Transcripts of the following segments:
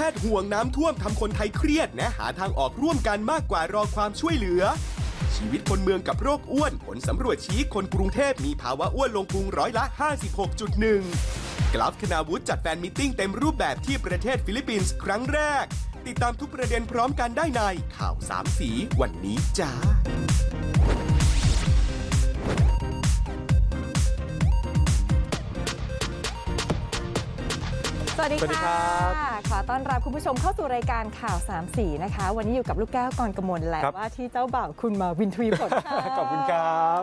แพทย์ห่วงน้ำท่วมทำคนไทยเครียด และหาทางออกร่วมกันมากกว่ารอความช่วยเหลือ ชีวิตคนเมืองกับโรคอ้วน ผลสำรวจชี้คนกรุงเทพมีภาวะอ้วนลงพุงร้อยละ 56.1 กราฟคณาวุฒิจัดแฟนมิทติ้งเต็มรูปแบบที่ประเทศฟิลิปปินส์ครั้งแรก ติดตามทุกประเด็นพร้อมกันได้ในข่าวสามสีวันนี้จ้า สวัสดีสวัสดีครัค่ะบขอต้อนรับคุณผู้ชมเข้าสู่รายการข่าวสามสีนะคะ วันนี้อยู่กับลูกแก้วกรกมลและครับว่าที่เจ้าบ่าวคุณมาวินทวีผลค่ะขอบคุณครับ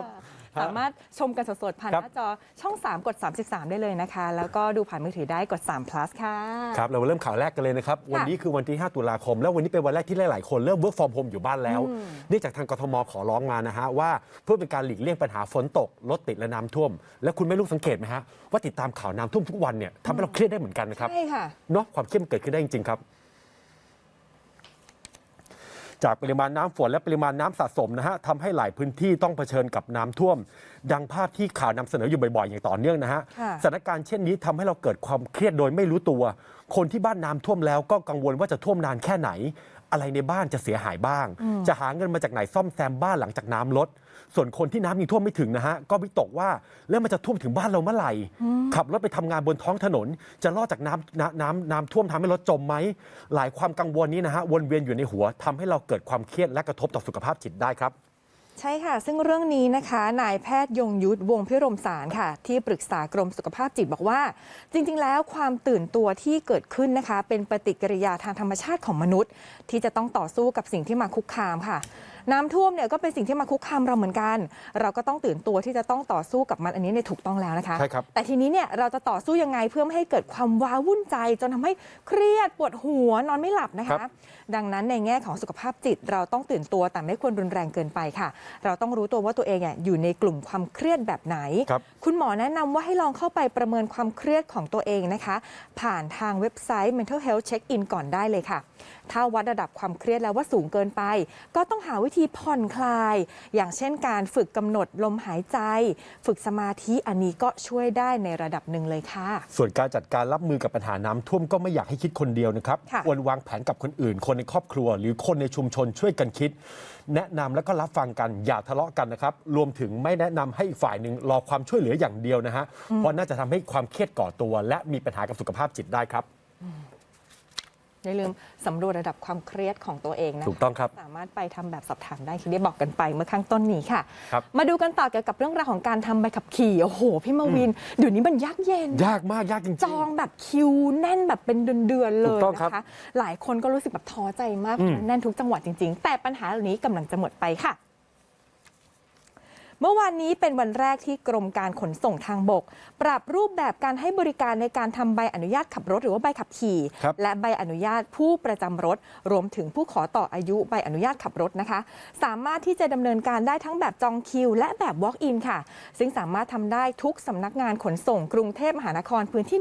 สามารถชมกันสดๆ ผ่านครับหน้าจอช่อง 3 กด 33 ได้เลยนะคะ แล้วก็ดูผ่านมือถือได้กด3 plus ค่ะ ครับเราเริ่มข่าวแรกกันเลยนะครับ วันนี้คือวันที่ 5 ตุลาคม แล้ววันนี้เป็นวันแรกที่หลาย ๆ คนเริ่ม work from home อยู่บ้านแล้วเนื่องจากทางกทมขอร้องมานะฮะว่าเพื่อเป็นการหลีกเลี่ยงปัญหาฝนตกรถติดและน้ำท่วม แล้วคุณไม่รู้สังเกตไหมฮะว่าติดตามข่าวน้ำท่วมทุกวันเนี่ยทำให้เราเครียดได้เหมือนกันนะครับใช่ค่ะ เนาะความเครียดมันเกิดขึ้นได้จริงๆครับ จากปริมาณน้ำฝนและปริมาณน้ำสะสมนะฮะทำให้หลายพื้นที่ต้องเผชิญกับน้ำท่วม ดังภาพที่ข่าวนำเสนออยู่บ่อยๆ อย่างต่อเนื่องนะฮะค่ะสถานการณ์เช่นนี้ทำให้เราเกิดความเครียดโดยไม่รู้ตัว คนที่บ้านน้ำท่วมแล้วก็กังวลว่าจะท่วมนานแค่ไหน อะไรในบ้านจะเสียหายบ้าง จะหาเงินมาจากไหนซ่อมแซมบ้านหลังจากน้ำลด ส่วนคนที่น้ำยังท่วมไม่ถึงนะฮะก็วิตกว่าแล้วมันจะท่วมถึงบ้านเราเมื่อไหร่ ขับรถไปทำงานบนท้องถนน จะรอดจากน้ำน้ำน้ำน้ำท่วมทำให้รถจมไหมหลายความกังวลนี้นะฮะวนเวียนอยู่ในหัวทำให้เราเกิดความเครียดและกระทบต่อสุขภาพจิตได้ครับ ใช่ค่ะ ซึ่งเรื่องนี้นะคะ นายแพทย์ยงยุทธวงพิรมสารค่ะ ที่ปรึกษากรมสุขภาพจิตบอกว่า จริง ๆ แล้วความตื่นตัวที่เกิดขึ้นนะคะ เป็นปฏิกิริยาทางธรรมชาติของมนุษย์ ที่จะต้องต่อสู้กับสิ่งที่มาคุกคามค่ะ น้ำท่วมเนี่ยก็เป็นสิ่งที่มาคุกคามเราเหมือนกัน เราก็ต้องตื่นตัวที่จะต้องต่อสู้กับมันอันนี้ในยถูกต้องแล้วนะคะใช่ครับแต่ทีนี้เนี่ยเราจะต่อสู้ยังไงเพื่อไม่ให้เกิดความว้าวุ่นใจ จนทำให้เครียดปวดหัวนอนไม่หลับนะครัคะบดังนั้นในแง่ของสุขภาพจิต เราต้องตื่นตัวแต่ไม่ควรรุนแรงเกินไปค่ะ เราต้องรู้ตัวว่าตัวเองเนี่ยอยู่ในกลุ่มความเครียดแบบไหนครับคุณหมอแนะนำว่าให้ลองเข้าไปประเมินความเครียดของตัวเองนะคะ ผ่านทางเว็บไซต์ mental health check in ก่อนได้เลยค่ะ ถ้าวัดระดับความเครียดแล้วว่าสูงเกินไป ก็ต้องหาวิธีผ่อนคลาย อย่างเช่นการฝึกกำหนดลมหายใจ ฝึกสมาธิอันนี้ก็ช่วยได้ในระดับหนึ่งเลยค่ะ ส่วนการจัดการรับมือกับปัญหาน้ำท่วมก็ไม่อยากให้คิดคนเดียวนะครับค่ะ ควรวางแผนกับคนอื่น คนในครอบครัว หรือคนในชุมชนช่วยกันคิด แนะนำแล้วก็รับฟังกันอย่าทะเลาะกันนะครับ รวมถึงไม่แนะนำให้อีกฝ่ายหนึ่งรอความช่วยเหลืออย่างเดียวนะฮะเพราะน่าจะทำให้ความเครียดก่อตัว และมีปัญหากับสุขภาพจิตได้ครับ อย่าลืมสำรวจระดับความเครียดของตัวเองนะคะถูกต้องครับ สามารถไปทำแบบสอบถามได้ที่ได้บอกกันไปเมื่อข้างต้นนี้ค่ะ ครับ มาดูกันต่อเกี่ยวกับเรื่องราวของการทำใบขับขี่โอ้โหพี่มาวินเดี๋ยวนี้มันยากเย็น ยากมากยากจริง จองแบบคิวแน่นแบบเป็นเดือนๆเลถูยกต้องครับ นะคะ หลายคนก็รู้สึกแบบท้อใจมากอืมแน่นทุกจังหวัดจริง ๆ แต่ปัญหาเหล่านี้กำลังจะหมดไปค่ะ เมื่อวานนี้เป็นวันแรกที่กรมการขนส่งทางบก ปรับรูปแบบการให้บริการในการทำใบอนุญาตขับรถหรือว่าใบขับขี่ครับและใบอนุญาตผู้ประจำรถ รวมถึงผู้ขอต่ออายุใบอนุญาตขับรถนะคะ สามารถที่จะดำเนินการได้ทั้งแบบจองคิว และแบบ Walk-in ค่ะ ซึ่งสามารถทำได้ทุกสำนักงานขนส่งกรุงเทพมหานครพื้นที่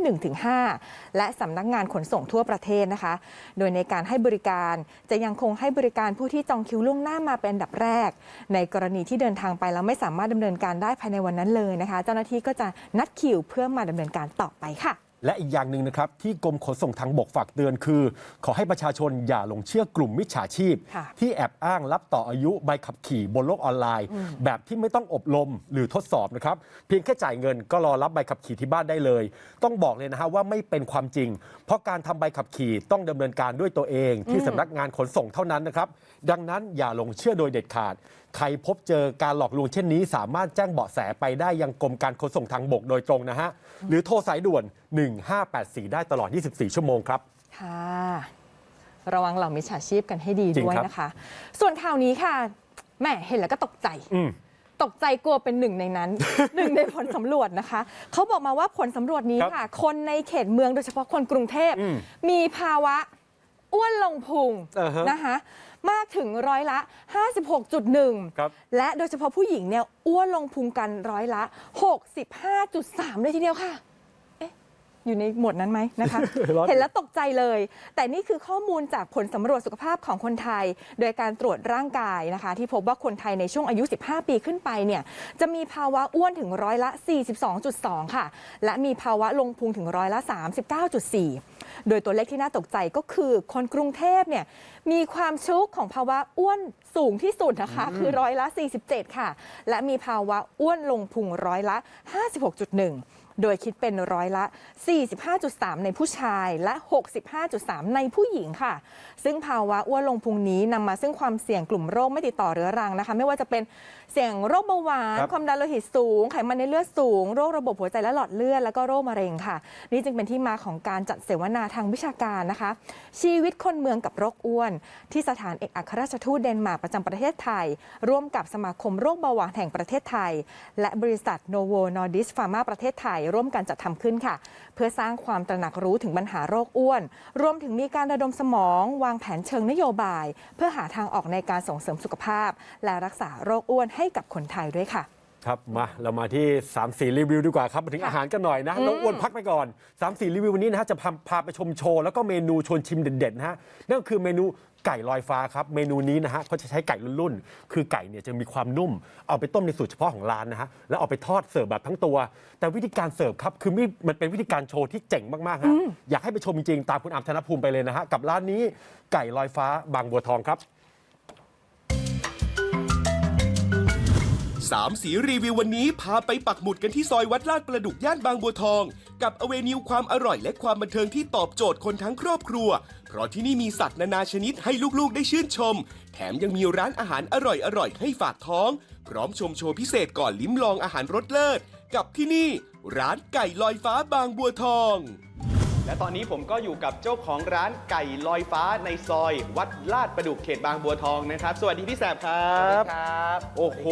1-5 และสำนักงานขนส่งทั่วประเทศนะคะ โดยในการให้บริการจะยังคงให้บริการผู้ที่จองคิวล่วงหน้ามาเป็นอันดับแรก ในกรณีที่เดินทางไปแล้วไม่สามารถดำเนินการได้ภายในวันนั้นเลยนะคะ เจ้าหน้าที่ก็จะนัดคิวเพื่อมาดำเนินการต่อไปค่ะ และอีกอย่างหนึ่งนะครับที่กรมขนส่งทางบกฝากเตือนคือ ขอให้ประชาชนอย่าหลงเชื่อกลุ่มมิจฉาชีพค่ะที่แอบอ้างรับต่ออายุใบขับขี่บนโลกออนไลน์ แบบที่ไม่ต้องอบรมหรือทดสอบนะครับเพียงแค่จ่ายเงินก็รอรับใบขับขี่ที่บ้านได้เลย ต้องบอกเลยนะฮะว่าไม่เป็นความจริง เพราะการทำใบขับขี่ต้องดำเนินการด้วยตัวเอง ที่สำนักงานขนส่งเท่านั้นนะครับดังนั้นอย่าหลงเชื่อโดยเด็ดขาด ใครพบเจอการหลอกลวงเช่นนี้ สามารถแจ้งเบาะแสไปได้ยังกรมการขนส่งทางบกโดยตรงนะฮะ หรือโทรสายด่วน 1584 ได้ตลอด 24 ชั่วโมงครับ ค่ะ ระวังเหล่ามิจฉาชีพกันให้ดีจริงด้วยครับนะคะ ส่วนข่าวนี้ค่ะแหม่เห็นแล้วก็ตกใจอืมตกใจกลัวเป็นหนึ่งในนั้น หนึ่งในผลสำรวจนะคะ เขาบอกมาว่าผลสำรวจนี้ครับค่ะ คนในเขตเมืองโดยเฉพาะคนกรุงเทพอืมมีภาวะอ้วนลงพุงอ่าฮะนะคะ มากถึงร้อยละ 56.1 ครับ และโดยเฉพาะผู้หญิงเนี่ยอ้วนลงพุงกันร้อยละ 65.3 เลยทีเดียวค่ะเอ๊ะอยู่ในหมวดนั้นไหมนะคะร้อนเห็นแล้วตกใจเลย แต่นี่คือข้อมูลจากผลสำรวจสุขภาพของคนไทย โดยการตรวจร่างกายนะคะ ที่พบว่าคนไทยในช่วงอายุ 15 ปีขึ้นไปเนี่ยจะมีภาวะอ้วนถึงร้อยละ 42.2 ค่ะ และมีภาวะลงพุงถึงร้อยละ 39.4 โดยตัวเลขที่น่าตกใจก็คือคนกรุงเทพเนี่ยมีความชุกของภาวะอ้วนสูงที่สุดนะคะคือร้อยละ 47 ค่ะ และมีภาวะอ้วนลงพุงร้อยละ 56.1 โดยคิดเป็นร้อยละ 45.3 ในผู้ชายและ 65.3 ในผู้หญิงค่ะ ซึ่งภาวะอ้วนลงพุงนี้นำมาซึ่งความเสี่ยงกลุ่มโรคไม่ติดต่อเรื้อรังนะคะ ไม่ว่าจะเป็นเสี่ยงโรคเบาหวานครับความดันโลหิตสูง ไขมันในเลือดสูง โรคระบบหัวใจและหลอดเลือด แล้วก็โรคมะเร็งค่ะ นี่จึงเป็นที่มาของการจัดเสวนาทางวิชาการนะคะ ชีวิตคนเมืองกับโรคอ้วน ที่สถานเอกอัครราชทูตเดนมาร์กประจำประเทศไทย ร่วมกับสมาคมโรคเบาหวานแห่งประเทศไทย และบริษัทโนโวนอร์ดิสฟาร์มาประเทศไทยร่วมกันจัดทำขึ้นค่ะ เพื่อสร้างความตระหนักรู้ถึงปัญหาโรคอ้วน รวมถึงมีการระดมสมอง วางแผนเชิงนโยบาย เพื่อหาทางออกในการส่งเสริมสุขภาพ และรักษาโรคอ้วนให้กับคนไทยด้วยค่ะครับมาเรามาที่ 3 4 รีวิวดีกว่าครับมาถึงค่ะอาหารกันหน่อยนะอืมน้องอ้วนพักไปก่อน 3 4 รีวิววันนี้นะฮะจะพาพาไปชมโชว์ แล้วก็เมนูชวนชิมเด็ดๆนะฮะนั่นก็คือเมนู ไก่ลอยฟ้าครับ เมนูนี้นะฮะเขาจะใช้ไก่รุ่นๆ คือไก่เนี่ยจะมีความนุ่ม เอาไปต้มในสูตรเฉพาะของร้านนะฮะ แล้วเอาไปทอดเสิร์ฟแบบทั้งตัว แต่วิธีการเสิร์ฟครับ คือมีมันเป็นวิธีการโชว์ที่เจ๋งมากๆฮะ อยากให้ไปชมจริงๆ ตามคุณอามธนภูมิไปเลยนะฮะ กับร้านนี้ไก่ลอยฟ้าบางบัวทองครับ สามสีรีวิววันนี้พาไปปักหมุดกันที่ซอยวัดลาดประดุกย่านบางบัวทอง กับอเวนิวความอร่อยและความบันเทิงที่ตอบโจทย์คนทั้งครอบครัว เพราะที่นี่มีสัตว์นานาชนิดให้ลูกๆได้ชื่นชม แถมยังมีร้านอาหารอร่อยๆให้ฝากท้อง พร้อมชมโชว์พิเศษก่อนลิ้มลองอาหารรสเลิศ กับที่นี่ ร้านไก่ลอยฟ้าบางบัวทอง และตอนนี้ผมก็อยู่กับเจ้าของร้านไก่ลอยฟ้าในซอย วัดลาดประดุกเขตบางบัวทองนะครับ สวัสดีพี่แสบครับครับโอ้โห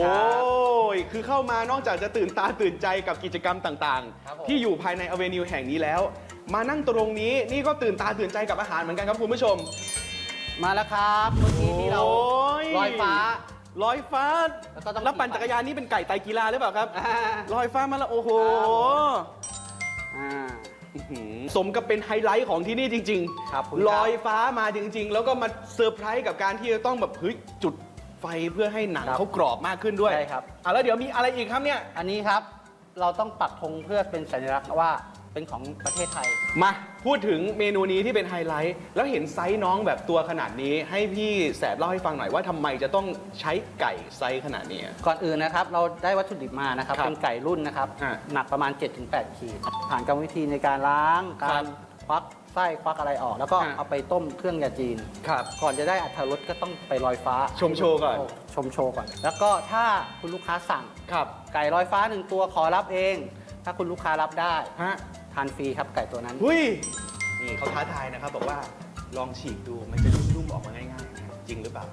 คือเข้ามานอกจากจะตื่นตาตื่นใจกับกิจกรรมต่างครับผมๆที่อยู่ภายในอเวนิวแห่งนี้แล้ว มานั่งตรงนี้นี่ก็ตื่นตาตื่นใจกับอาหารเหมือนกันครับคุณผู้ชม มาแล้วครับเมื่อกี้ที่เราโลอยฟ้าลอยฟ้าแล้วก็ต้องแล้วปั่นจักรยานนี่เป็นไก่ไตรกีฬาหรือเปล่าครับอ่าลอยฟ้ามาแล้วโอ้โหอ่าอื้อหือ สมกับเป็นไฮไลท์ของที่นี่จริงครับคุณครับ ลอยฟ้ามาจริง ๆ แล้วก็มาเซอร์ไพรส์กับการที่จะต้องแบบเฮ้ยจุดไฟเพื่อให้หนังครับเขากรอบมากขึ้นด้วยใช่ครับ อะแล้วเดี๋ยวมีอะไรอีกครับเนี่ย อันนี้ครับ เราต้องปักธงเพื่อเป็นสัญลักษณ์ว่า เป็นของประเทศไทย มาพูดถึงเมนูนี้ที่เป็นไฮไลท์ แล้วเห็นไซส์น้องแบบตัวขนาดนี้ ให้พี่แสบเล่าให้ฟังหน่อยว่าทำไมจะต้องใช้ไก่ไซส์ขนาดนี้ ก่อนอื่นนะครับ เราได้วัตถุดิบมานะครับ ครับเป็นไก่รุ่นนะครับ อ่าหนักประมาณ 7-8 ขีด ผ่านกรรมวิธีในการล้าง ครักาบรควักไส้ควักอะไรออก แล้วก็อ่าเอาไปต้มเครื่องยาจีน ครับ ก่อนจะได้อัตรสก็ต้องไปลอยฟ้าชมโชว์ก่อน ชมโชว์ก่อน แล้วก็ถ้าคุณลูกค้าสั่ง ครับไก่ลอยฟ้าหนึ่งตัวขอรับเอง ถ้าคุณลูกค้ารับได้ ฮะ ทานฟรีครับไก่ตัวนั้น หุ้ยนี่เขาท้าทายนะครับบอกว่าลองฉีกดูมันจะนุ่มๆออกมาง่ายๆนะจริงหรือเปล่า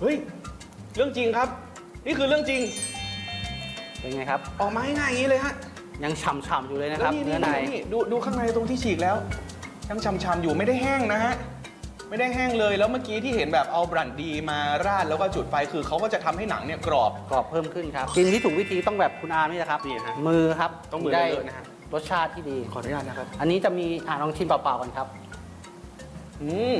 เฮ้ยเรื่องจริงครับ นี่คือเรื่องจริงเป็นไงครับ ออกมาง่ายๆอย่างนี้เลยฮะยังฉ่ำๆอยู่เลยนะครับแล้วเนื้อในนี่ดูดูข้างในตรงที่ฉีกแล้วยังช่ำๆอยู่ไม่ได้แห้งนะฮะไม่ได้แห้งเลยแล้วเมื่อกี้ที่เห็นแบบเอาบรันดีมาราดแล้วก็จุดไฟคือเขาก็จะทำให้หนังเนี่ยกรอบ กรอบเพิ่มขึ้นครับ กินที่ถูกวิธีต้องแบบคุณอาร์มนี่นะครับ นี่ฮะมือครับต้องมือได้เลอะๆนะฮะ รสชาติที่ดี ขออนุญาตนะครับ อันนี้จะมีอ่าลองชิมเปล่าๆกันครับ อืม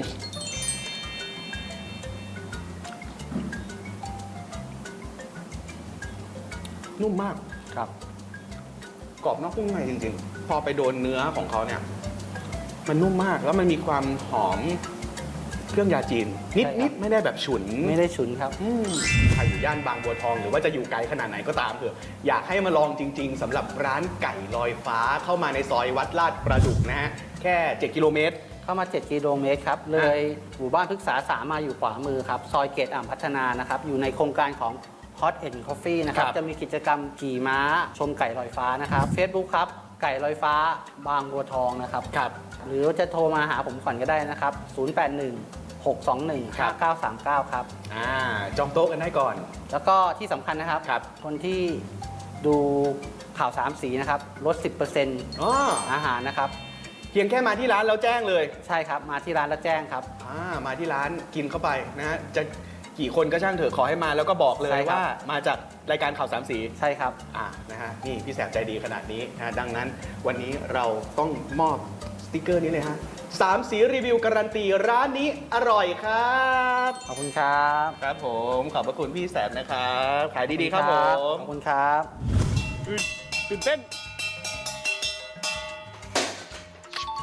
นุ่มมากครับ กรอบนอกนุ่มในจริง ๆ พอไปโดนเนื้อของเขาเนี่ย มันนุ่มมากแล้วมันมีความหอม เครื่องยาจีน นิดใช่นิครัดบไม่ได้แบบฉุนไม่ได้ฉุนครับอืมใครอยู่ย่านบางบัวทอง หรือว่าจะอยู่ไกลขนาดไหนก็ตามเถอะอยากให้มาลองจริง ๆสำหรับร้านไก่ลอยฟ้าเข้ามาในซอยวัดลาดประดุกนะฮะแค่ 7 กิโลเมตรเข้ามา 7 กิโลเมตรครับ เลยหมู่บ้านพฤกษาสามมาอยู่ขวามือครับ ซอยเกตอ่ำพัฒนานะครับ อยู่ในโครงการของ Hot and Coffee นะครับครับ จะมีกิจกรรมขี่ม้าชมไก่ลอยฟ้านะครับ Facebook ครับ ไก่ลอยฟ้าบางบัวทองนะครับครับ หรือจะโทรมาหาผมก่อนก็ได้นะครับ 081 621ครับ5939 ครับ อ่าจองโต๊ะกันได้ก่อน แล้วก็ที่สำคัญนะครับ ครับ คนที่ดูข่าวสามสีนะครับ ลด 10%อ๋ออาหารนะครับ เพียงแค่มาที่ร้านแล้วแจ้งเลยใช่ครับ มาที่ร้านแล้วแจ้งครับ อ่ามาที่ร้านกินเข้าไปนะฮะจะกี่คนก็ช่างเถอะขอให้มาแล้วก็บอกเลยใช่ครับ ว่ามาจากรายการข่าวสามสี ใช่ครับ อ่านะฮะนี่พี่แสบใจดีขนาดนี้นะดังนั้นวันนี้เราต้องมอบสติกเกอร์นี้เลยฮะ สามสีรีวิวการันตีร้านนี้อร่อยครับขอบคุณครับครับผมขอบพระคุณพี่แสบนะครับขายดีๆครับผมขอบคุณครับตื่นเต้น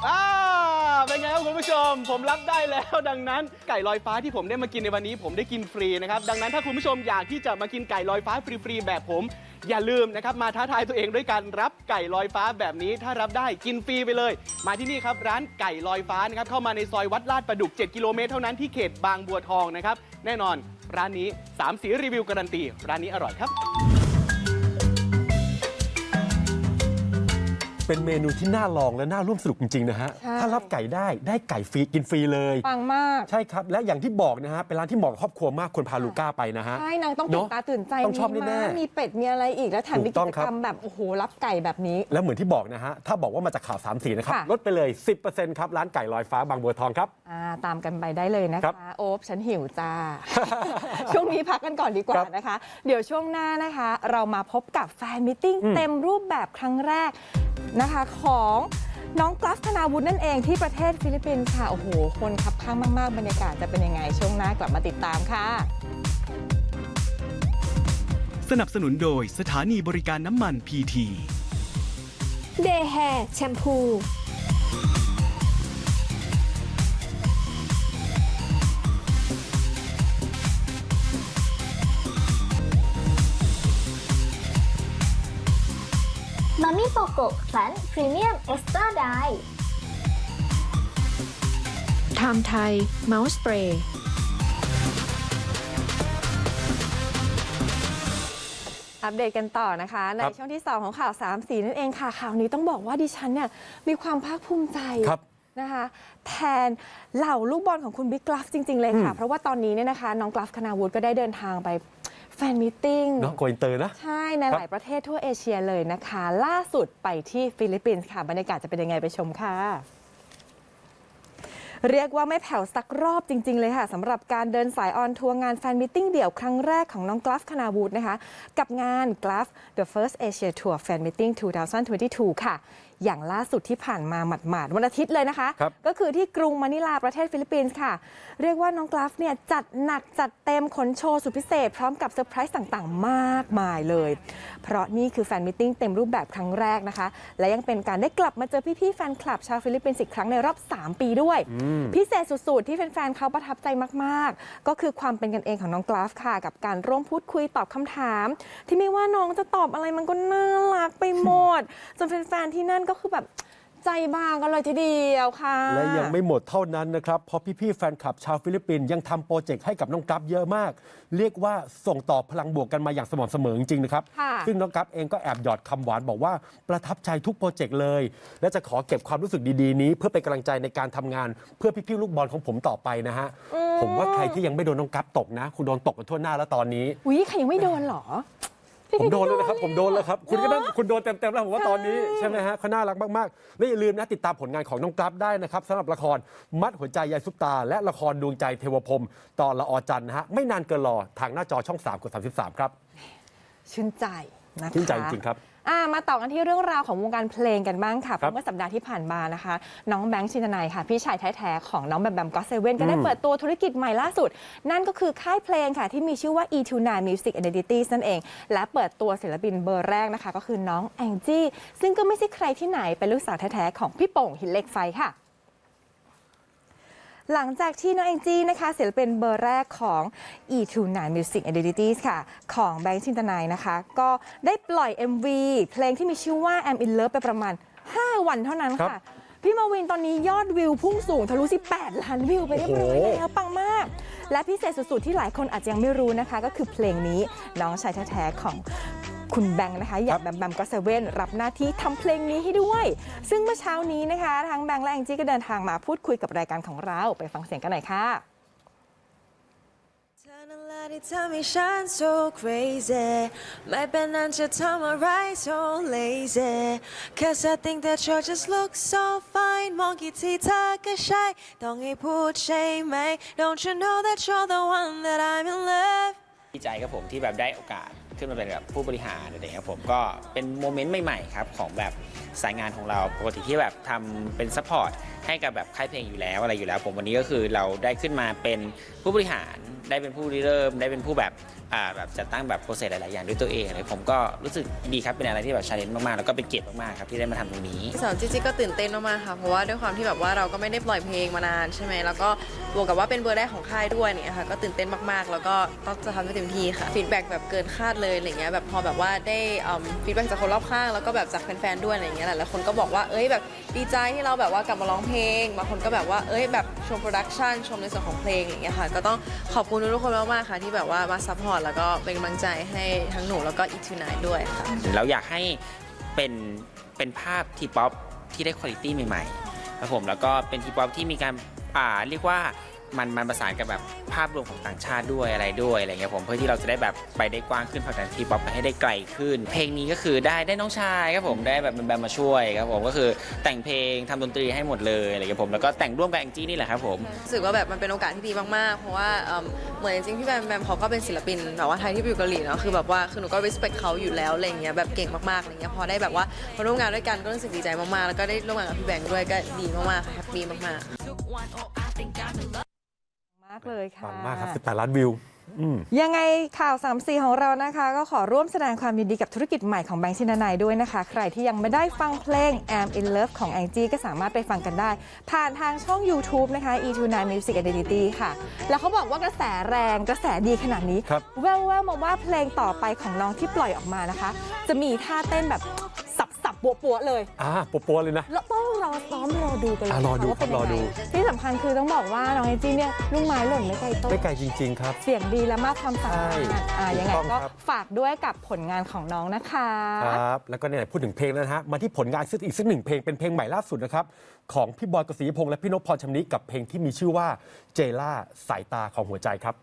อ่าเป็นไงครับคุณผู้ชม ผมรับได้แล้ว ดังนั้นไก่ลอยฟ้าที่ผมได้มากินในวันนี้ ผมได้กินฟรีนะครับ ดังนั้นถ้าคุณผู้ชมอยากที่จะมากินไก่ลอยฟ้าฟรีๆแบบผม อย่าลืมนะครับมาท้าทายตัวเองด้วยการรับไก่ลอยฟ้าแบบนี้ ถ้ารับได้กินฟรีไปเลย มาที่นี่ครับร้านไก่ลอยฟ้านะครับเข้ามาในซอยวัดลาดประดุก 7 กิโลเมตรเท่านั้นที่เขตบางบัวทองนะครับแน่นอนร้านนี้สามสีรีวิวการันตีร้านนี้อร่อยครับ เป็นเมนูที่น่าลองและน่าร่วมสนุกจริงๆนะฮะ ใช่ ถ้ารับไก่ได้ได้ไก่ฟรีกินฟรีเลย ปังมาก ใช่ครับ และอย่างที่บอกนะฮะ เป็นร้านที่เหมาะกับครอบครัวมากควรพาลูก้าไปนะฮะ ใช่ นางต้องตื่นเนอะตาตื่นใจต้องชอบมีแน่ม้าๆมีเป็ด มีอะไรอีก แล้วแถมถูมีกต้กิองจครับ กรรมแบบ โอ้โห รับไก่แบบนี้ แล้วเหมือนที่บอกนะฮะ ถ้าบอกว่ามาจากข่าว3ามสีนะครับ ค่ะ ลดไปเลย 10%ครับร้านไก่ลอยฟ้าบางบัวทองครับ อ่าตามกันไปได้เลยนะครัคะ บโอ๊บฉันหิวจ้า ช่วงนี้พักกันก่อนดีกว่าครับนะคะ เดี๋ยวช่วงหน้านะคะ เรามาพบกับแฟนมิทติ้งอืม เต็มรูปแบบครั้งแรกนะคะของน้องกราฟธนาวุฒินั่นเองที่ประเทศฟิลิปปินส์ค่ะ โอ้โห คนคับข้างมาก ๆ บรรยากาศจะเป็นยังไง ช่วงหน้ากลับมาติดตามค่ะ สนับสนุนโดยสถานีบริการน้ำมันพีที เดย์แฮร์แชมพู มามิโปโกแพลนพรีเมียมเอ็กซ์ตร้าไดไทม์ไทยเมาส์สเปรย์อัปเดตกันต่อนะคะ ในครับช่วงที่ 2 ของข่าว3ามสีนั่นเองค่ะ ข่าวนี้ต้องบอกว่าดิฉันเนี่ยมีความภาคภูมิใจครับนะคะแทนเหล่าลูกบอลของคุณบิ๊กกราฟจริง ๆ เลยค่ะอืมเพราะว่าตอนนี้เนี่ยนะคะน้องกราฟคณาวุฒิก็ได้เดินทางไป แฟนมิทติ้ง เนาะโกอินเตอร์นะ ใช่ ในหลายประเทศทั่วเอเชียเลยนะคะ ล่าสุดไปที่ฟิลิปปินส์ค่ะ บรรยากาศจะเป็นยังไงไปชมค่ะ เรียกว่าไม่แผ่วสักรอบจริง ๆ เลยค่ะสำหรับการเดินสายออนทัวร์งานแฟนมิทติ้งเดี่ยวครั้งแรกของน้องกราฟคณาวุฒินะคะ กับงาน g l a f The First Asia Tour Fan Meeting 2022 ค่ะ อย่างล่าสุดที่ผ่านมาหมาดๆวันอาทิตย์เลยนะคะครับก็คือที่กรุงมะนิลาประเทศฟิลิปปินส์ค่ะ เรียกว่าน้องกราฟเนี่ยจัดหนักจัดเต็มขนโชว์สุดพิเศษ พร้อมกับเซอร์ไพรส์ต่างๆ มากมายเลย เพราะนี่คือแฟนมิทติ้งเต็มรูปแบบครั้งแรกนะคะ และยังเป็นการได้กลับมาเจอพี่ๆแฟนคลับชาวฟิลิปปินส์อีกครั้งในรอบ 3 ปีด้วย พิเศษสุดๆ ที่แฟนๆเขาประทับใจมากๆ ก็คือความเป็นกันเองของน้องกราฟค่ะ กับการร่วมพูดคุยตอบคำถาม ที่ไม่ว่าน้องจะตอบอะไรมันก็น่ารักไปหมดจนแฟนๆที่นั่นก็คือแบบใจบางกันเลยทีเดียวค่ะ และยังไม่หมดเท่านั้นนะครับเพราะพี่ๆแฟนคลับชาวฟิลิปปินส์ยังทำโปรเจกต์ให้กับน้องกัฟเยอะมาก เรียกว่าส่งต่อพลังบวกกันมาอย่างสม่ำเสมอจริงๆนะครับ ค่ะ ซึ่งน้องกัฟเองก็แอบหยอดคำหวานบอกว่าประทับใจทุกโปรเจกต์เลย และจะขอเก็บความรู้สึกดีๆนี้ เพื่อเป็นกำลังใจในการทำงาน เพื่อพี่ๆลูกบอลของผมต่อไปนะฮะผมว่าใครที่ยังไม่โดนน้องกัฟตกนะ คุณโดนตกกันทั่วหน้าแล้วตอนนี้ อุ้ยใครยังไม่โดนเหรอ ผมโดนเลยนะครับผมโดนแล้วครับคุณก็นั่นเนอะคุณโดนเต็มๆแล้วผมว่าตอนนี้ใช่ไหมฮะเขาน่ารักมากๆและอย่าลืมนะติดตามผลงานของน้องกราฟได้นะครับสำหรับละครมัดหัวใจยายซุปตา และละครดวงใจเทวพรหมตอนละออจันทร์นะฮะไม่นานเกินรอทางหน้าจอช่อง3กด33 ครับ ชื่นใจนะคะ ชื่นใจจริงๆครับอ่า มาต่อกันที่เรื่องราวของวงการเพลงกันบ้างค่ะเพครับราะเมื่อสัปดาห์ที่ผ่านมานะคะ น้องแบงค์ชินนายค่ะ พี่ชายแท้ๆของน้องแบมแบมก็เซเว่นก็ได้อืมเปิดตัวธุรกิจใหม่ล่าสุด นั่นก็คือค่ายเพลงค่ะที่มีชื่อว่า E29 Music Identities นั่นเอง และเปิดตัวศิลปินเบอร์แรกนะคะ ก็คือน้องแองจี้ซึ่งก็ไม่ใช่ใครที่ไหนเป็นลูกสาวแท้ๆของพี่โป่งหินเหล็กไฟค่ะ หลังจากที่น้องแองจี้นะคะศิลปินเบอร์แรกของ E29 Music Identities ค่ะ ของแบงค์ชินตนายนะคะ ก็ได้ปล่อย MV เพลงที่มีชื่อว่า I'm in Love ไปประมาณ 5 วันเท่านั้นครัค่ะบพี่มาวินตอนนี้ยอดวิวพุ่งสูงทะลุ 18 ล้านวิวไปเรียบร้อยโอ้โหแล้วปังมาก และพิเศษสุดๆที่หลายคนอาจจะยังไม่รู้นะคะ ก็คือเพลงนี้น้องชายแท้ๆของ คุณแบงค์นะคะ อย่างแบมแบมก็เซเว่นรับหน้าที่ทำเพลงนี้ให้ด้วย ซึ่งเมื่อเช้านี้นะคะทั้งแบงค์และแองจี้ก็เดินทางมาพูดคุยกับรายการของเราไปฟังเสียงกันหน่อยค่ะเธอนั่นแหละที่ทำให้ฉัน so crazy ไม่เป็นนั้นจะทำอะไร so lazy Cause I think that you just look so fine มองกี่ทีเธอก็ใช่ต้องให้พูดใช่ไหม Don't you know that you're the one that I'm in love ดีใจครับผมที่แบบได้โอกาส ขึ้นมาเป็นแบบผู้บริหารอะไรอย่างเงี้ยผมก็เป็นโมเมนต์ใหม่ๆครับของแบบสายงานของเราปกติที่แบบทำเป็นซัพพอร์ต ให้กับแบบค่ายเพลงอยู่แล้วอะไรอยู่แล้ว ผมวันนี้ก็คือเราได้ขึ้นมาเป็นผู้บริหารได้เป็นผู้ริเริ่ม ได้เป็นผู้แบบอ่าแบบจัดตั้งแบบโปรเซสหลาย ๆ อย่างด้วยตัวเองเลยผมก็รู้สึกดีครับเป็นอะไรที่แบบชาเลนจ์มาก ๆ แล้วก็เป็นเกียรติมาก ๆ ครับที่ได้มาทำตรงนี้สาวจีจีก็ตื่นเต้นมากๆค่ะ เพราะว่าด้วยความที่แบบว่าเราก็ไม่ได้ปล่อยเพลงมานานใช่ไหมแล้วก็บวกกับว่าเป็นเบอร์แรกของค่ายด้วยเนี่ยค่ะ ก็ตื่นเต้นมากๆ แล้วก็ต้องจะทำให้เต็มที่ค่ะ ฟีดแบ็กแบบเกินคาดเลยอะไรเงี้ย แบบพอแบบว่าได้ฟีดแบ็กจากคนรอบข้าง แล้วก็แบบจากแฟน ๆ ด้วยอะไรเงี้ยหลายๆคนก็บอกว่า เอ้ยแบบดีใจที่เราแบบว่ากลับมาร้องเพลงบางคนก็แบบว่าเอ้ยแบบชมโปรดักชันชมในส่วนของเพลงอย่างเงี้ยค่ะก็ต้องขอบคุณทุกๆคนมากๆค่ะที่แบบว่ามาซัพพอร์ตแล้วก็เป็นกำลังใจให้ทั้งหนูแล้วก็อีทูนายด้วยค่ะ เราอยากให้เป็นเป็นภาพทีป๊อปที่ได้คุณภาพใหม่ๆครับผมแล้วก็เป็นทีป๊อปที่มีการอ่าเรียกว่า มันมันประสานกับแบบภาพรวมของต่างชาติด้วยอะไรด้วยอะไรเงี้ยผมเพื่อที่เราจะได้แบบไปได้กว้างขึ้นผลักดันทีป๊อปไปให้ได้ไกลขึ้น เพลงนี้ก็คือได้ได้น้องชายครับผมได้แบบเป็นแบมมาช่วยครับผมก็คือแต่งเพลงทำดนตรีให้หมดเลยอะไรเงี้ยผมแล้วก็แต่งร่วมกับแองจี้นี่แหละครับผม รู้สึกว่าแบบมันเป็นโอกาสที่ดีมากๆ เพราะว่าเอิ่มเหมือนจริงๆพี่แบมแบมเขาก็เป็นศิลปินแบบว่าไทยที่ไปอยู่เกาหลีเนาะคือแบบว่าคือหนูก็ respect เขาอยู่แล้วอะไรเงี้ยแบบเก่งมากๆอะไรเงี้ยพอได้แบบว่ามาร่วมงานด้วยกันก็รู้สึกดีใจมากๆ แล้วก็ได้ร่วมงานกับพี่แบงค์ด้วยก็ดีมากๆค่ะแฮปปี้มากๆมากเล ยค่ะปังมากครับ 18 ล้านวิวอืมยังไงข่าว3ามสีของเรานะคะ ก็ขอร่วมแสดงความยินดีกับธุรกิจใหม่ของแบงค์ชินานายด้วยนะคะ ใครที่ยังไม่ได้ฟังเพลง Am in Love ของ a n g ีก็สามารถไปฟังกันได้ ผ่านทางช่อง YouTube นะคะ E29 Music Identity ค่ะ แล้วเขาบอกว่ากระแสแรงกระแสดีขนาดนี้ ครับ แววๆมาว่าเพลงต่อไปของน้องที่ปล่อยออกมานะคะ จะมีท่าเต้นแบบสับ ๆปัวๆเลย อ่าปัวๆเลยนะ แล้วต้องรอซ้อมรอดูกันเลยอะรอดูว่าเป็นครับรอดูยังไงที่สำคัญคือต้องบอกว่าน้องเอจีเนี่ยลูกไม้หล่นไม่ไกลต้น ไม่ไกลจริง ๆ ครับ เสียงดีและมากความสามารถใช่อ่ายังไงถูกต้องก็ครับ ฝากด้วยกับผลงานของน้องนะคะ ครับ แล้วก็เนี่ยพูดถึงเพลงแล้วนะฮะ มาที่ผลงานซึ่งอีกสักหนึ่งเพลงเป็นเพลงใหม่ล่าสุดนะครับ ของพี่บอยกฤษยพงษ์และพี่นพพรชำนิกับเพลงที่มีชื่อว่าเจล่าสายตาของหัวใจครับ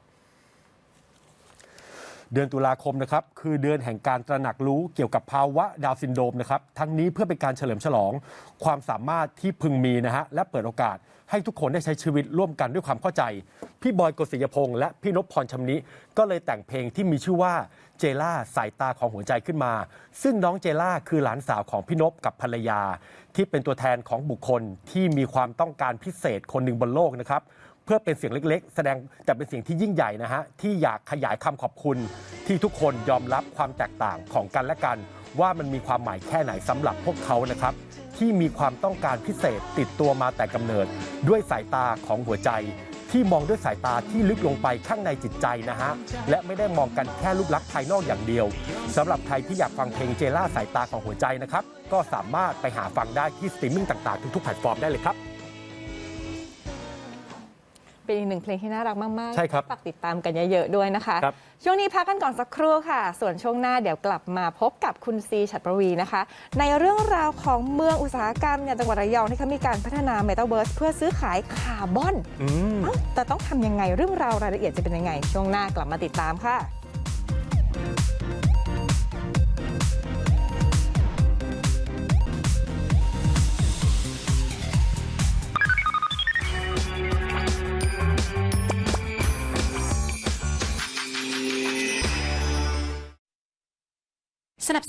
เดือนตุลาคมนะครับคือเดือนแห่งการตระหนักรู้เกี่ยวกับภาวะดาวซินโดมนะครับทั้งนี้เพื่อเป็นการเฉลิมฉลอง ความสามารถที่พึงมีนะฮะและเปิดโอกาสให้ทุกคนได้ใช้ชีวิตร่วมกันด้วยความเข้าใจ พี่บอยกฤษยพงษ์และพี่นพพรชำนิก็เลยแต่งเพลงที่มีชื่อว่าเจล่าสายตาของหัวใจขึ้นมา ซึ่งน้องเจล่าคือหลานสาวของพี่นพกับภรรยา ที่เป็นตัวแทนของบุคคลที่มีความต้องการพิเศษคนหนึ่งบนโลกนะครับ เพื่อเป็นเสียงเล็ก ๆ แสดงแต่เป็นเสียงที่ยิ่งใหญ่นะฮะที่อยากขยายคำขอบคุณ ที่ทุกคนยอมรับความแตกต่างของกันและกัน ว่ามันมีความหมายแค่ไหนสำหรับพวกเขานะครับ ที่มีความต้องการพิเศษติดตัวมาแต่กำเนิด ด้วยสายตาของหัวใจ ที่มองด้วยสายตาที่ลึกลงไปข้างในจิตใจนะฮะ และไม่ได้มองกันแค่รูปลักษณ์ภายนอกอย่างเดียวสำหรับใครที่อยากฟังเพลงเจล่าสายตาของหัวใจนะครับ ก็สามารถไปหาฟังได้ที่สตรีมมิ่งต่างๆทุกๆแพลตฟอร์มได้เลยครับ เป็นอีกหนึ่งเพลงที่น่ารักมากๆใช่ครับฝากติดตามกันเยอะๆด้วยนะคะ ครับ ช่วงนี้พักกันก่อนสักครู่ค่ะ ส่วนช่วงหน้าเดี๋ยวกลับมาพบกับคุณซีฉัตรประวีนะคะ ในเรื่องราวของเมืองอุตสาหกรรมเนี่ยจังหวัดระยองที่เขามีการพัฒนาเมตาเวิร์สเพื่อซื้อขายคาร์บอนอืม เอ้าแต่ต้องทำยังไงเรื่องราวรายละเอียดจะเป็นยังไง ช่วงหน้ากลับมาติดตามค่ะ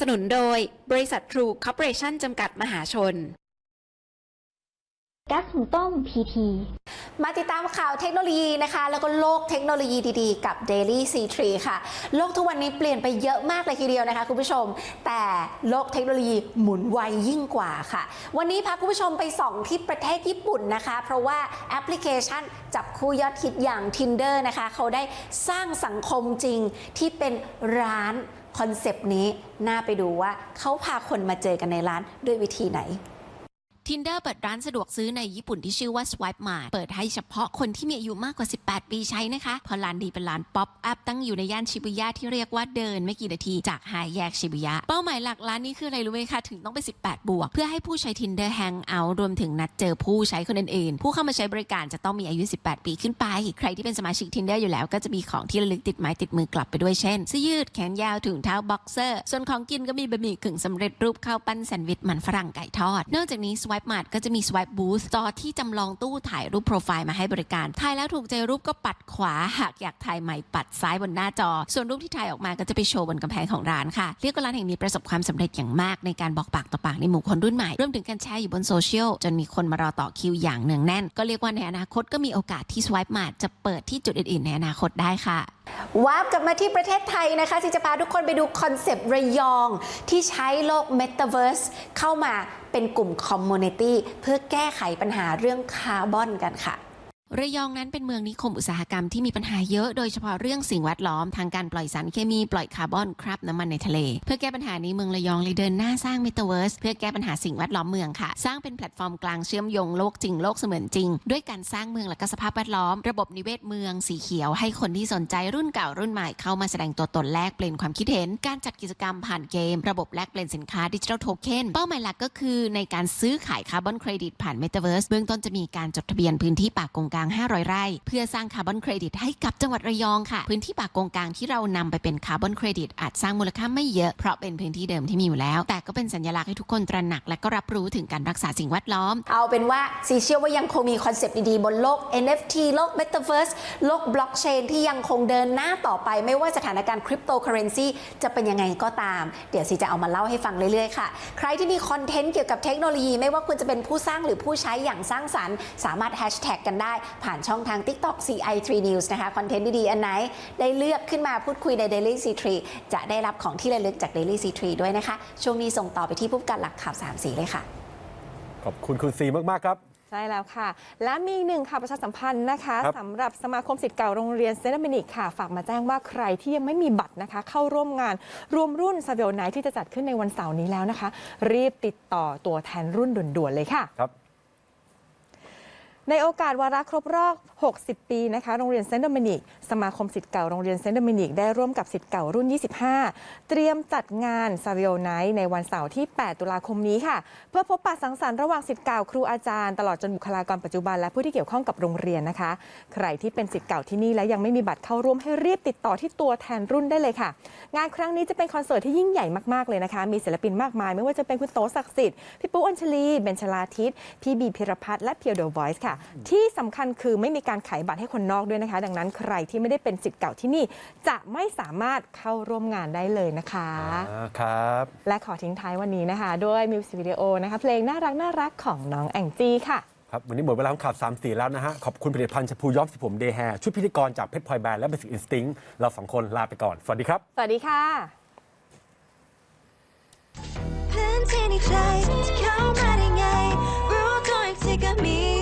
นับสนุนโดย บริษัททรูคอร์ปอเรชั่นจำกัดมหาชน กัสหุงต้ม PT มาติดตามข่าวเทคโนโลยีนะคะ แล้วก็โลกเทคโนโลยีดีๆ กับ Daily C3 ค่ะ โลกทุกวันนี้เปลี่ยนไปเยอะมากเลยทีเดียวนะคะคุณผู้ชม แต่โลกเทคโนโลยีหมุนไวยิ่งกว่าค่ะ วันนี้พาคุณผู้ชมไปส่องที่ประเทศญี่ปุ่นนะคะ เพราะว่าแอปพลิเคชันจับคู่ยอดฮิตอย่าง Tinder นะคะ เขาได้สร้างสังคมจริงที่เป็นร้าน คอนเซปต์นี้น่าไปดูว่าเขาพาคนมาเจอกันในร้านด้วยวิธีไหน Tinder เปิดร้านสะดวกซื้อในญี่ปุ่นที่ชื่อว่า Swipe Mart เปิดให้เฉพาะคนที่มีอายุมากกว่า 18 ปีใช้นะคะ เพราะร้านดีเป็นร้านป๊อปอัพตั้งอยู่ในย่านชิบุย่าที่เรียกว่าเดินไม่กี่นาทีจากหายแยกชิบุย่าเป้าหมายหลักร้านนี้คืออะไรรู้ไหมคะ ถึงต้องไป 18 บวก เพื่อให้ผู้ใช้ Tinder hang out รวมถึงนัดเจอผู้ใช้คนอื่นๆ ผู้เข้ามาใช้บริการจะต้องมีอายุ 18 ปีขึ้นไป ใครที่เป็นสมาชิก Tinder อยู่แล้วก็จะมีของที่ระลึกติดไม้ติดมือกลับไปด้วยเช่นเสื้อยืดแขนยาวถุงเท้าบ็อกเซอร์ ส่วนของกินก็มีบะหมี่กึ่งสำเร็จรูปข้าวปั้นแซนด์วิชมันฝรั่งไก่ทอดนอกจากนี้ Swipe Mart ก็จะมี Swipe Booth จอที่จำลองตู้ถ่ายรูปโปรไฟล์มาให้บริการถ่ายแล้วถูกใจรูปก็ปัดขวา หากอยากถ่ายใหม่ปัดซ้ายบนหน้าจอ ส่วนรูปที่ถ่ายออกมาก็จะไปโชว์บนกำแพงของร้านค่ะ เรียกว่าร้านแห่งนี้ประสบความสำเร็จอย่างมากในการบอกปากต่อปากในหมู่คนรุ่นใหม่รวมถึงการแชร์อยู่บนโซเชียลจนมีคนมารอต่อคิวอย่างเนืองแน่น ก็เรียกว่าในอนาคตก็มีโอกาสที่ Swipe Mart จะเปิดที่จุดอื่นๆในอนาคตได้ค่ะวาร์ปกลับมาที่ประเทศไทยนะคะที่จะพาทุกคนไปดูคอนเซปต์ระยอง ที่ใช้โลก Metaverse เข้ามาเป็นกลุ่มคอมมูนิตี้เพื่อแก้ไขปัญหาเรื่องคาร์บอนกันค่ะ ระยองนั้นเป็นเมืองนิคมอุตสาหกรรมที่มีปัญหาเยอะโดยเฉพาะเรื่องสิ่งแวดล้อมทางการปล่อยสารเคมีปล่อยคาร์บอนคราบน้ำมันในทะเล เพื่อแก้ปัญหานี้เมืองระยองเลยเดินหน้าสร้างเมตาเวิร์สเพื่อแก้ปัญหาสิ่งแวดล้อมเมืองค่ะ สร้างเป็นแพลตฟอร์มกลางเชื่อมโยงโลกจริงโลกเสมือนจริง ด้วยการสร้างเมืองและก็สภาพแวดล้อม ระบบนิเวศเมืองสีเขียว ให้คนที่สนใจรุ่นเก่ารุ่นใหม่เข้ามาแสดงตัวตนแลกเปลี่ยนความคิดเห็น การจัดกิจกรรมผ่านเกม ระบบแลกเปลี่ยนสินค้าดิจิทัลโทเค็นเป้าหมายหลักก็คือในการซื้อขายคาร์บอนเครดิตผ่านเมตาเวิร์สเบื้องต้นจะมีการจดทะเบียนพื้นที่ป่ากงกลาง 500 ไร่ เพื่อสร้างคาร์บอนเครดิตให้กับจังหวัดระยองค่ะ พื้นที่ป่ากงกลางที่เรานำไปเป็นคาร์บอนเครดิตอาจสร้างมูลค่าไม่เยอะเพราะเป็นพื้นที่เดิมที่มีอยู่แล้ว แต่ก็เป็นสัญลักษณ์ให้ทุกคนตระหนักและก็รับรู้ถึงการรักษาสิ่งแวดล้อม เอาเป็นว่าซีเชื่อว่ายังคงมีคอนเซปต์ดีๆบนโลก NFT โลก Metaverse โลกบล็อกเชนที่ยังคงเดินหน้าต่อไป ไม่ว่าสถานการณ์คริปโตเคอเรนซีจะเป็นยังไงก็ตาม เดี๋ยวซีจะเอามาเล่าให้ฟังเรื่อยๆค่ะ ใครที่มีคอนเทนต์เกี่ยวกับเทคโนโลยี ไม่ว่าคุณจะเป็นผู้สร้างหรือผู้ใช้อย่างสร้างสรรค์ สามารถแฮชแท็กกันได้ผ่านช่องทาง TikTok CI3 News นะคะ คอนเทนต์ดีๆ อันไหน ได้เลือกขึ้นมาพูดคุยใน Daily C3 จะได้รับของที่ระลึกจาก Daily C3 ด้วยนะคะ ช่วงนี้ส่งต่อไปที่ผู้ประกันหลักข่าวสามสีเลยค่ะ ขอบคุณคุณซีมาก ๆ ครับใช่แล้วค่ะ และมีอีกหนึ่งค่ะประชาสัมพันธ์นะคะครับสำหรับสมาคมสิทธิ์เก่าโรงเรียนเซนต์มินิกค่ะ ฝากมาแจ้งว่าใครที่ยังไม่มีบัตรนะคะ เข้าร่วมงานรวมรุ่นซาเวลไนที่จะจัดขึ้นในวันเสาร์นี้แล้วนะคะ รีบติดต่อตัวแทนรุ่นด่วนๆเลยค่ะครับ ในโอกาสวาระครบรอบ 60 ปีนะคะ โรงเรียนเซนต์โดมินิก สมาคมสิทธิ์เก่าโรงเรียนเซนต์โดมินิก ได้ร่วมกับสิทธิ์เก่ารุ่น 25 เตรียมจัดงานซาวิโอไนท์ในวันเสาร์ที่ 8 ตุลาคมนี้ค่ะ เพื่อพบปะสังสรรค์ระหว่างสิทธิ์เก่าครูอาจารย์ ตลอดจนบุคลากรปัจจุบันและผู้ที่เกี่ยวข้องกับโรงเรียนนะคะ ใครที่เป็นสิทธิ์เก่าที่นี่และยังไม่มีบัตรเข้าร่วมให้รีบติดต่อที่ตัวแทนรุ่นได้เลยค่ะ งานครั้งนี้จะเป็นคอนเสิร์ตที่ยิ่งใหญ่มากๆเลยนะคะ มีศิลปินมากมาย ไม่ว่าจะเป็นคุณโตศักดิ์สิทธิ์พี่ปุ๊อัญชลีเบนชลาทิศพี่บีพิรพัฒน์และเพียวเดอะวอยซ์ค่ะที่สำคัญคือไม่มีการขายบัตรให้คนนอกด้วยนะคะ ดังนั้นใครที่ไม่ได้เป็นสิทธิ์เก่าที่นี่ จะไม่สามารถเข้าร่วมงานได้เลยนะคะอ่าครับ และขอทิ้งท้ายวันนี้นะคะ ด้วยมิวสิกวิดีโอนะคะเพลงน่ารักน่ารักของน้องแองจี้ค่ะครับวันนี้หมดเวลาของข่าวสามสีแล้วนะฮะ ขอบคุณผลิตภัณฑ์ชมพูย้อมสีผมเดย์แฮร์ชุดพิธีกรจากเพชรพลอยแบรนด์และเบสิกอินสติ้งเราสองคนลาไปก่อน สวัสดีครับ สวัสดีค่ะพื้นที่ในใจจะเข้ามาได้ไง รู้ตัวอีกทีก็มี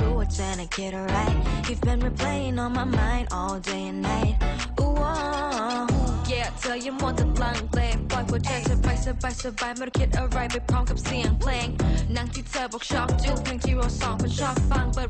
รู้ว่าเธอน่ะคิดอะไร You've been replaying on my mind all day and night Ooh, oh, yeah เธอยังมัวแต่ลังเลปล่อยหัวใจเธอไปสบายสบายไม่ต้องคิดอะไรไปพร้อมกับเสียงเพลงนั่งที่เธอบอกชอบจูเพลงที่เราสองคนชอบฟัง but